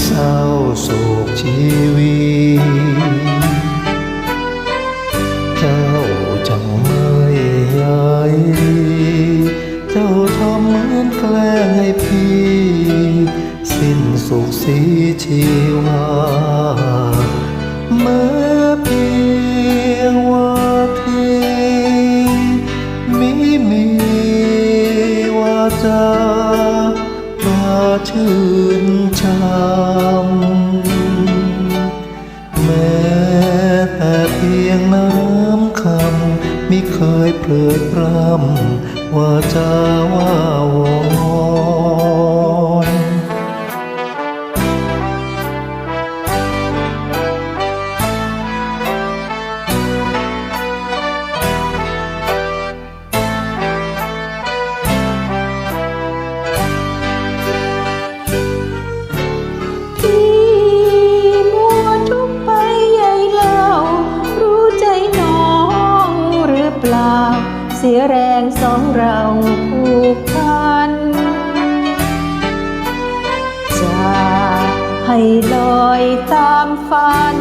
เศร้าโศกชีวิตเจ้าจังไม่ใยเจ้าทำเหมือนแกล้งให้พี่ สิ้นสุขสีชีวาเมื่อเพียงว่าทีมิมีว่าจามาชื่นชม ว่าจะว่าวอน สียแรงสองเราผูกพัน จะให้ลอยตามฝัน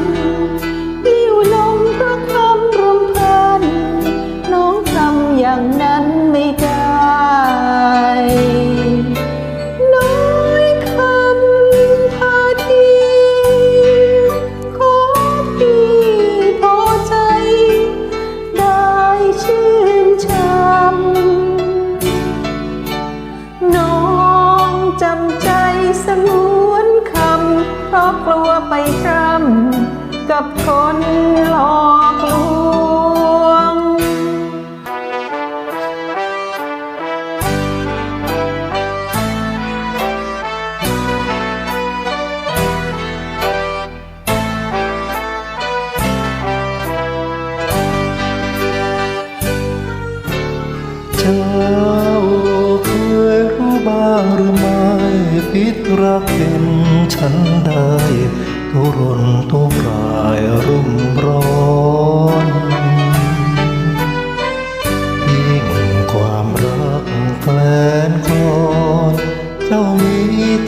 รักเป็นฉันได้ทุรนทุรายรุ่มร้อนยิ่งความรักแคลนคลอนเจ้ามี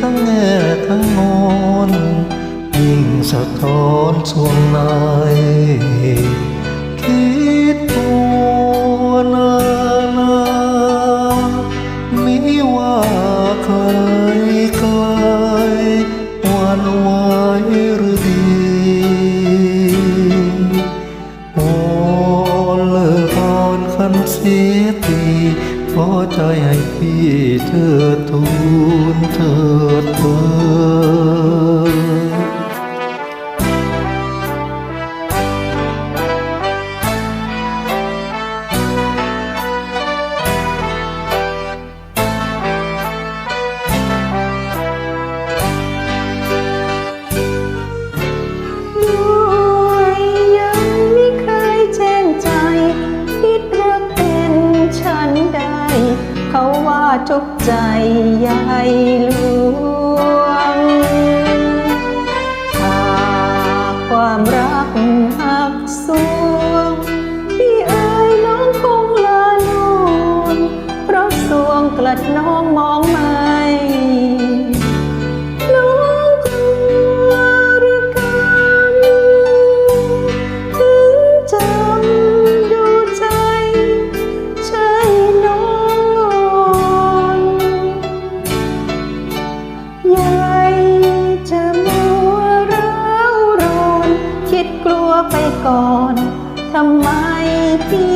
ทั้งแง่ทั้งงอน ยิ่งสะท้อนส่วงใน ที่เธอทูลเธอเธอ ทุกใจใหญ่หลวงหากความรักหักสวง พี่เอ๋ยน้องคงลาลวนเพราะสวงกลัดน้องมองมา ไปก่อน ทำไมพี่